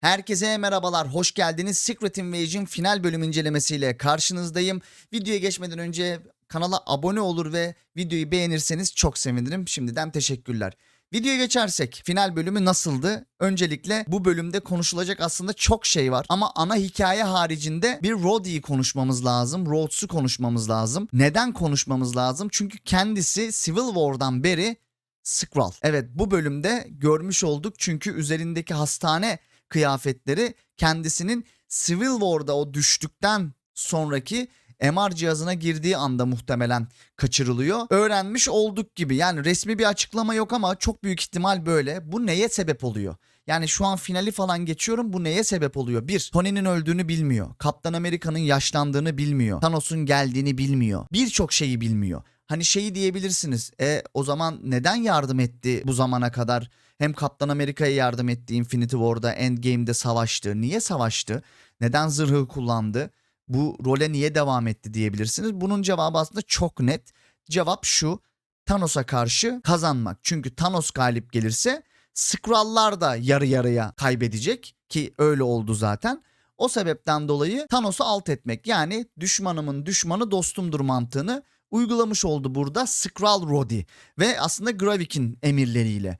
Herkese merhabalar, hoş geldiniz. Secret Invasion final bölüm incelemesiyle karşınızdayım. Videoya geçmeden önce kanala abone olur ve videoyu beğenirseniz çok sevinirim. Şimdiden teşekkürler. Videoya geçersek final bölümü nasıldı? Öncelikle bu bölümde konuşulacak aslında çok şey var ama ana hikaye haricinde bir Rhodey'i konuşmamız lazım. Rhodes'u konuşmamız lazım. Neden konuşmamız lazım? Çünkü kendisi Civil War'dan beri Skrull. Evet bu bölümde görmüş olduk çünkü üzerindeki hastane kıyafetleri kendisinin Civil War'da o düştükten sonraki MR cihazına girdiği anda muhtemelen kaçırılıyor. Öğrenmiş olduk gibi. Yani resmi bir açıklama yok ama çok büyük ihtimal böyle. Bu neye sebep oluyor? Yani şu an finali falan geçiyorum. Bu neye sebep oluyor? Bir, Tony'nin öldüğünü bilmiyor. Kaptan Amerika'nın yaşlandığını bilmiyor. Thanos'un geldiğini bilmiyor. Birçok şeyi bilmiyor. Hani şeyi diyebilirsiniz. E o zaman neden yardım etti bu zamana kadar? Hem Kaptan Amerika'ya yardım etti Infinity War'da, Endgame'de savaştı. Niye savaştı? Neden zırhı kullandı? Bu role niye devam etti diyebilirsiniz. Bunun cevabı aslında çok net. Cevap şu. Thanos'a karşı kazanmak. Çünkü Thanos galip gelirse Skrull'lar da yarı yarıya kaybedecek ki öyle oldu zaten. O sebepten dolayı Thanos'u alt etmek yani düşmanımın düşmanı dostumdur mantığını uygulamış oldu burada Skrull Rhodey ve aslında Gravik'in emirleriyle.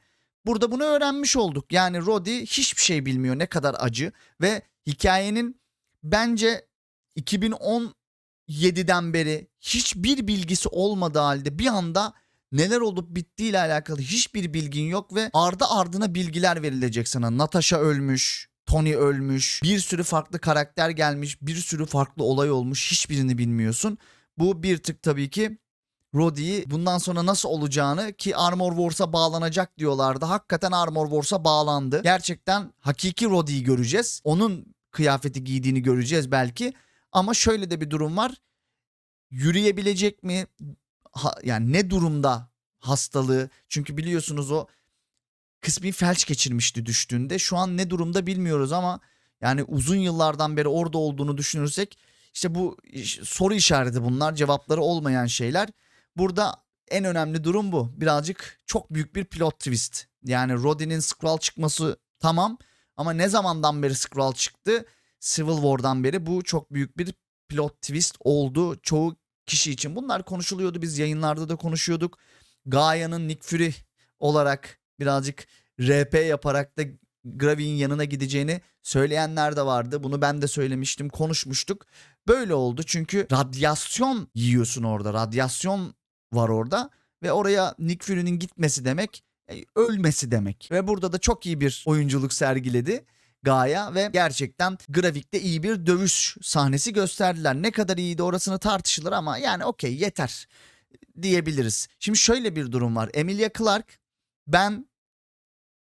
Burada bunu öğrenmiş olduk. Yani Rhodey hiçbir şey bilmiyor ne kadar acı ve hikayenin bence 2017'den beri hiçbir bilgisi olmadığı halde bir anda neler olup bittiğiyle alakalı hiçbir bilgin yok ve ardı ardına bilgiler verilecek sana. Natasha ölmüş, Tony ölmüş, bir sürü farklı karakter gelmiş, bir sürü farklı olay olmuş. Hiçbirini bilmiyorsun. Bu bir tık tabii ki Roddy'yi bundan sonra nasıl olacağını ki Armor Wars'a bağlanacak diyorlardı. Hakikaten Armor Wars'a bağlandı. Gerçekten hakiki Roddy'yi göreceğiz. Onun kıyafeti giydiğini göreceğiz belki. Ama şöyle de bir durum var. Yürüyebilecek mi? Ha- yani ne durumda hastalığı? Çünkü biliyorsunuz o kısmi felç geçirmişti düştüğünde. Şu an ne durumda bilmiyoruz ama yani uzun yıllardan beri orada olduğunu düşünürsek işte bu soru işareti bunlar. Cevapları olmayan şeyler. Burada en önemli durum bu. Birazcık çok büyük bir plot twist. Yani Roddy'nin Skrull çıkması tamam ama ne zamandan beri Skrull çıktı? Civil War'dan beri bu çok büyük bir plot twist oldu çoğu kişi için. Bunlar konuşuluyordu biz yayınlarda da konuşuyorduk. Gaia'nın Nick Fury olarak birazcık RP yaparak da Gravik'in yanına gideceğini söyleyenler de vardı. Bunu ben de söylemiştim, konuşmuştuk. Böyle oldu çünkü radyasyon yiyorsun orada. Radyasyon var orada ve oraya Nick Fury'nin gitmesi demek e, ölmesi demek. Ve burada da çok iyi bir oyunculuk sergiledi. Gaia ve gerçekten grafikte iyi bir dövüş sahnesi gösterdiler. Ne kadar iyiydi orasını tartışılır ama yani okey yeter diyebiliriz. Şimdi şöyle bir durum var. Emilia Clarke ben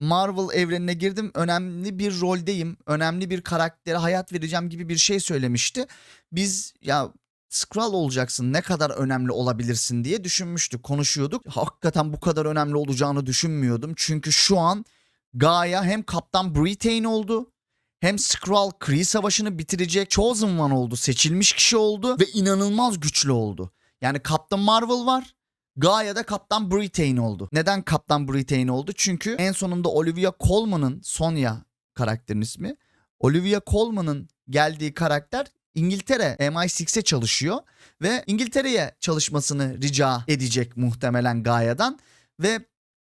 Marvel evrenine girdim. Önemli bir roldeyim. Önemli bir karaktere hayat vereceğim gibi bir şey söylemişti. Biz ya Skrull olacaksın ne kadar önemli olabilirsin diye düşünmüştük, konuşuyorduk. Hakikaten bu kadar önemli olacağını düşünmüyordum. Çünkü şu an Gaia hem Kaptan Britain oldu hem Skrull Kree Savaşı'nı bitirecek Chosen One oldu, seçilmiş kişi oldu ve inanılmaz güçlü oldu. Yani Kaptan Marvel var, Gaia da Kaptan Britain oldu. Neden Kaptan Britain oldu? Çünkü en sonunda Olivia Colman'ın Sonya karakterin ismi. Olivia Colman'ın geldiği karakter İngiltere MI6'e çalışıyor ve İngiltere'ye çalışmasını rica edecek muhtemelen Gaia'dan ve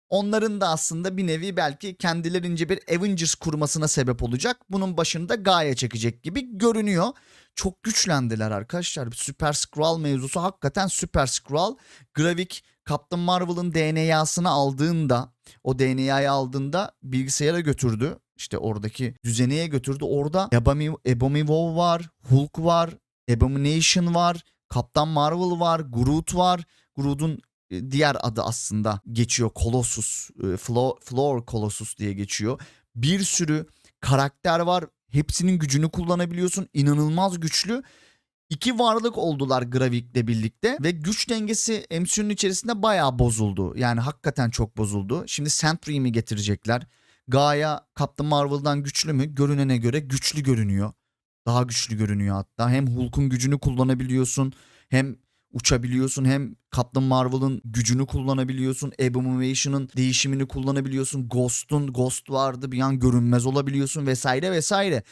onların da aslında bir nevi belki kendilerince bir Avengers kurmasına sebep olacak. Bunun başında Gaia çekecek gibi görünüyor. Çok güçlendiler arkadaşlar. Super Skrull mevzusu hakikaten Super Skrull. Gravik Captain Marvel'ın DNA'sını aldığında, o DNA'yı aldığında bilgisayara götürdü. İşte oradaki düzeneye götürdü. Orada Abomi- Abominable var, Hulk var, Abomination var, Kaptan Marvel var, Groot var. Groot'un e, diğer adı aslında geçiyor Colossus, e, Flo- Floor Colossus diye geçiyor. Bir sürü karakter var. Hepsinin gücünü kullanabiliyorsun. İnanılmaz güçlü. İki varlık oldular Gravik'le birlikte ve güç dengesi MCU'nun içerisinde bayağı bozuldu. Yani hakikaten çok bozuldu. Şimdi Sentry'yi mi getirecekler? Gaia Captain Marvel'dan güçlü mü? Görünene göre güçlü görünüyor. Daha güçlü görünüyor hatta. Hem Hulk'un gücünü kullanabiliyorsun hem uçabiliyorsun hem Captain Marvel'ın gücünü kullanabiliyorsun. Abomination'ın değişimini kullanabiliyorsun. Ghost'un Ghost vardı bir an görünmez olabiliyorsun vesaire vesaire.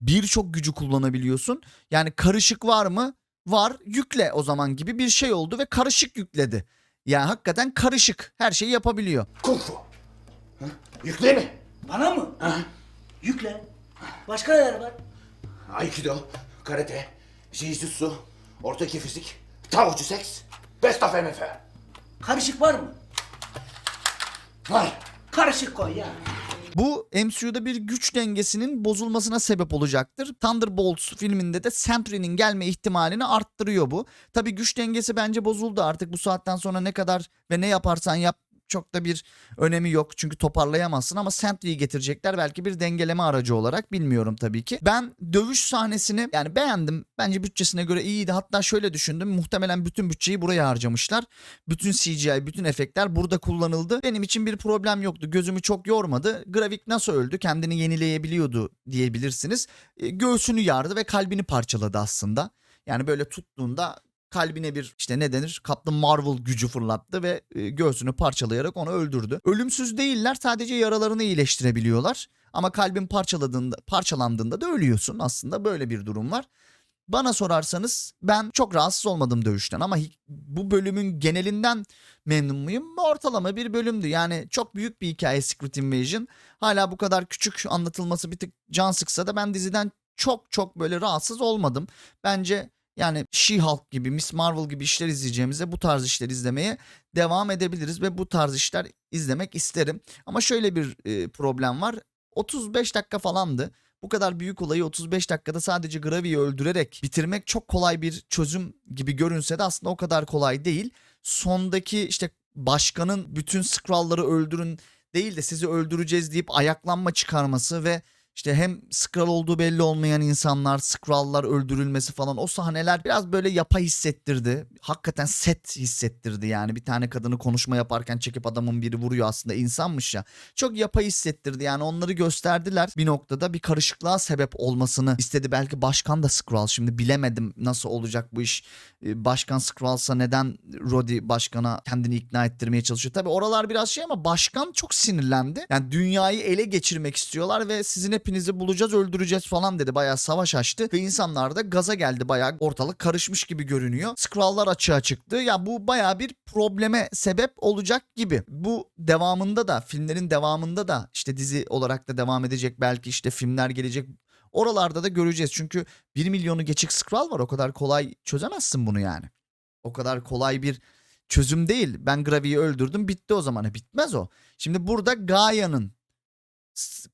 Birçok gücü kullanabiliyorsun. Yani karışık var mı? Var. Yükle o zaman gibi bir şey oldu ve karışık yükledi. Yani hakikaten karışık. Her şeyi yapabiliyor. Kung fu. Ha? Yükle mi? Bana mı? Ha? Yükle. Başka neler var? Aikido, karate, jiu-jitsu, ortaki fizik, taocu seks, best of MF. Karışık var mı? Var. Karışık koy ya. Bu MCU'da bir güç dengesinin bozulmasına sebep olacaktır. Thunderbolts filminde de Sentry'nin gelme ihtimalini arttırıyor bu. Tabii güç dengesi bence bozuldu artık bu saatten sonra ne kadar ve ne yaparsan yap çok da bir önemi yok çünkü toparlayamazsın ama Sentry'yi getirecekler belki bir dengeleme aracı olarak bilmiyorum tabii ki. Ben dövüş sahnesini yani beğendim. Bence bütçesine göre iyiydi. Hatta şöyle düşündüm. Muhtemelen bütün bütçeyi buraya harcamışlar. Bütün CGI, bütün efektler burada kullanıldı. Benim için bir problem yoktu. Gözümü çok yormadı. Gravik nasıl öldü? Kendini yenileyebiliyordu diyebilirsiniz. E, göğsünü yardı ve kalbini parçaladı aslında. Yani böyle tuttuğunda kalbine bir işte ne denir Captain Marvel gücü fırlattı ve e, göğsünü parçalayarak onu öldürdü. Ölümsüz değiller sadece yaralarını iyileştirebiliyorlar. Ama kalbin parçaladığında, parçalandığında da ölüyorsun aslında böyle bir durum var. Bana sorarsanız ben çok rahatsız olmadım dövüşten ama bu bölümün genelinden memnun muyum? Ortalama bir bölümdü. Yani çok büyük bir hikaye Secret Invasion. Hala bu kadar küçük anlatılması bir tık can sıksa da ben diziden çok çok böyle rahatsız olmadım. Bence yani She-Hulk gibi, Miss Marvel gibi işler izleyeceğimize bu tarz işler izlemeye devam edebiliriz ve bu tarz işler izlemek isterim. Ama şöyle bir e, problem var. 35 dakika falandı. Bu kadar büyük olayı 35 dakikada sadece Gravi'yi öldürerek bitirmek çok kolay bir çözüm gibi görünse de aslında o kadar kolay değil. Sondaki işte başkanın bütün Skrull'ları öldürün değil de sizi öldüreceğiz deyip ayaklanma çıkarması ve işte hem Skrull olduğu belli olmayan insanlar, Skrull'lar öldürülmesi falan o sahneler biraz böyle yapay hissettirdi. Hakikaten set hissettirdi yani. Bir tane kadını konuşma yaparken çekip adamın biri vuruyor aslında insanmış ya. Çok yapay hissettirdi yani onları gösterdiler. Bir noktada bir karışıklığa sebep olmasını istedi. Belki başkan da Skrull şimdi bilemedim nasıl olacak bu iş. Ee, Başkan Skrull'sa neden Rhodey başkana kendini ikna ettirmeye çalışıyor? Tabii oralar biraz şey ama başkan çok sinirlendi. Yani dünyayı ele geçirmek istiyorlar ve sizin hepinizi bulacağız öldüreceğiz falan dedi. Bayağı savaş açtı ve insanlar da gaza geldi. Bayağı ortalık karışmış gibi görünüyor. Skrull'lar açığa çıktı. Ya bu bayağı bir probleme sebep olacak gibi. Bu devamında da filmlerin devamında da işte dizi olarak da devam edecek. Belki işte filmler gelecek. Oralarda da göreceğiz. Çünkü 1 milyonu geçik Skrull var. O kadar kolay çözemezsin bunu yani. O kadar kolay bir çözüm değil. Ben Gravi'yi öldürdüm bitti o zaman. E, Bitmez o. Şimdi burada Gaia'nın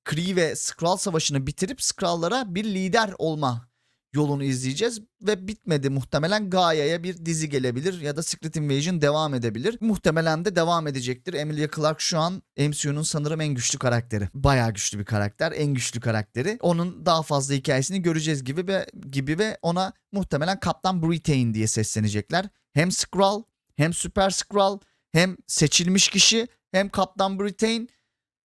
Kree ve Skrull savaşını bitirip Skrull'lara bir lider olma yolunu izleyeceğiz ve bitmedi muhtemelen Gaia'ya bir dizi gelebilir ya da Secret Invasion devam edebilir. Muhtemelen de devam edecektir. Emilia Clarke şu an MCU'nun sanırım en güçlü karakteri. Bayağı güçlü bir karakter, en güçlü karakteri. Onun daha fazla hikayesini göreceğiz gibi ve gibi ve ona muhtemelen Kaptan Britain diye seslenecekler. Hem Skrull, hem Super Skrull, hem seçilmiş kişi, hem Kaptan Britain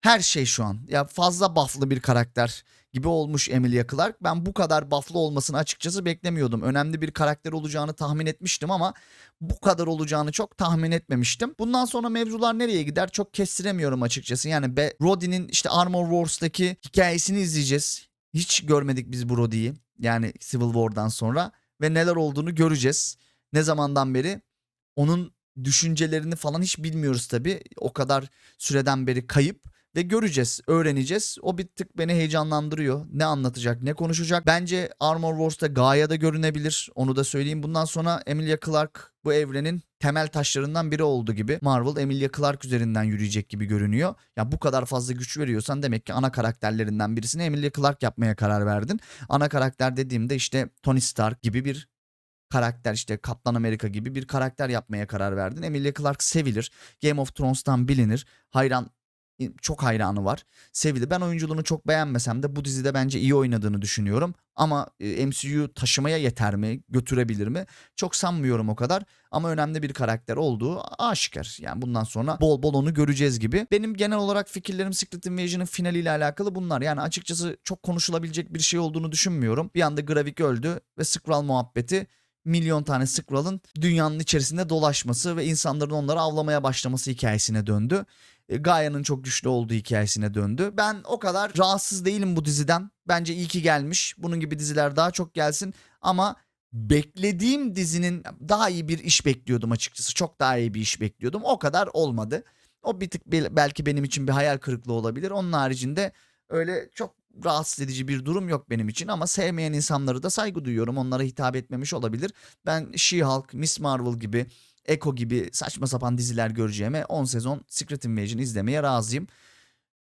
her şey şu an. Ya fazla buff'lı bir karakter gibi olmuş Emilia Clarke. Ben bu kadar buff'lı olmasını açıkçası beklemiyordum. Önemli bir karakter olacağını tahmin etmiştim ama bu kadar olacağını çok tahmin etmemiştim. Bundan sonra mevzular nereye gider çok kestiremiyorum açıkçası. Yani Be Rhodey'nin işte Armor Wars'taki hikayesini izleyeceğiz. Hiç görmedik biz bu Rhodey'i. Yani Civil War'dan sonra ve neler olduğunu göreceğiz. Ne zamandan beri onun düşüncelerini falan hiç bilmiyoruz tabii. O kadar süreden beri kayıp ve göreceğiz, öğreneceğiz. O bir tık beni heyecanlandırıyor. Ne anlatacak, ne konuşacak. Bence Armor Wars'ta Gaia da görünebilir. Onu da söyleyeyim. Bundan sonra Emilia Clarke bu evrenin temel taşlarından biri oldu gibi. Marvel Emilia Clarke üzerinden yürüyecek gibi görünüyor. Ya bu kadar fazla güç veriyorsan demek ki ana karakterlerinden birisini Emilia Clarke yapmaya karar verdin. Ana karakter dediğimde işte Tony Stark gibi bir karakter işte Kaptan Amerika gibi bir karakter yapmaya karar verdin. Emilia Clarke sevilir. Game of Thrones'tan bilinir. Hayran çok hayranı var. Sevilir. Ben oyunculuğunu çok beğenmesem de bu dizide bence iyi oynadığını düşünüyorum. Ama e, MCU taşımaya yeter mi? Götürebilir mi? Çok sanmıyorum o kadar. Ama önemli bir karakter olduğu aşikar. Yani bundan sonra bol bol onu göreceğiz gibi. Benim genel olarak fikirlerim Secret Invasion'ın finaliyle alakalı bunlar. Yani açıkçası çok konuşulabilecek bir şey olduğunu düşünmüyorum. Bir anda Gravik öldü ve Skrull muhabbeti milyon tane Skrull'ın dünyanın içerisinde dolaşması ve insanların onları avlamaya başlaması hikayesine döndü. E, Gaia'nın çok güçlü olduğu hikayesine döndü. Ben o kadar rahatsız değilim bu diziden. Bence iyi ki gelmiş. Bunun gibi diziler daha çok gelsin ama beklediğim dizinin daha iyi bir iş bekliyordum açıkçası. Çok daha iyi bir iş bekliyordum. O kadar olmadı. O bir tık bel- belki benim için bir hayal kırıklığı olabilir. Onun haricinde öyle çok rahatsız edici bir durum yok benim için ama sevmeyen insanları da saygı duyuyorum. Onlara hitap etmemiş olabilir. Ben She-Hulk, Miss Marvel gibi, Echo gibi saçma sapan diziler göreceğime 10 sezon Secret Invasion izlemeye razıyım.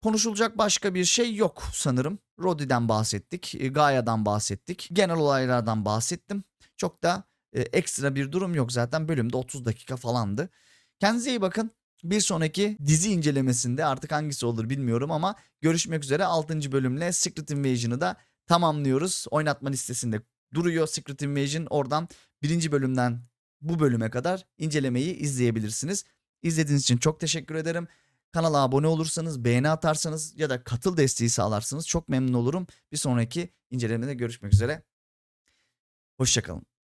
Konuşulacak başka bir şey yok sanırım. Rhodey'den bahsettik, e, Gaia'dan bahsettik, genel olaylardan bahsettim. Çok da e, ekstra bir durum yok zaten bölümde 30 dakika falandı. Kendinize iyi bakın. Bir sonraki dizi incelemesinde artık hangisi olur bilmiyorum ama görüşmek üzere 6. bölümle Secret Invasion'ı da tamamlıyoruz. Oynatma listesinde duruyor Secret Invasion. Oradan birinci bölümden bu bölüme kadar incelemeyi izleyebilirsiniz. İzlediğiniz için çok teşekkür ederim. Kanala abone olursanız, beğeni atarsanız ya da katıl desteği sağlarsanız çok memnun olurum. Bir sonraki incelemede görüşmek üzere. Hoşçakalın.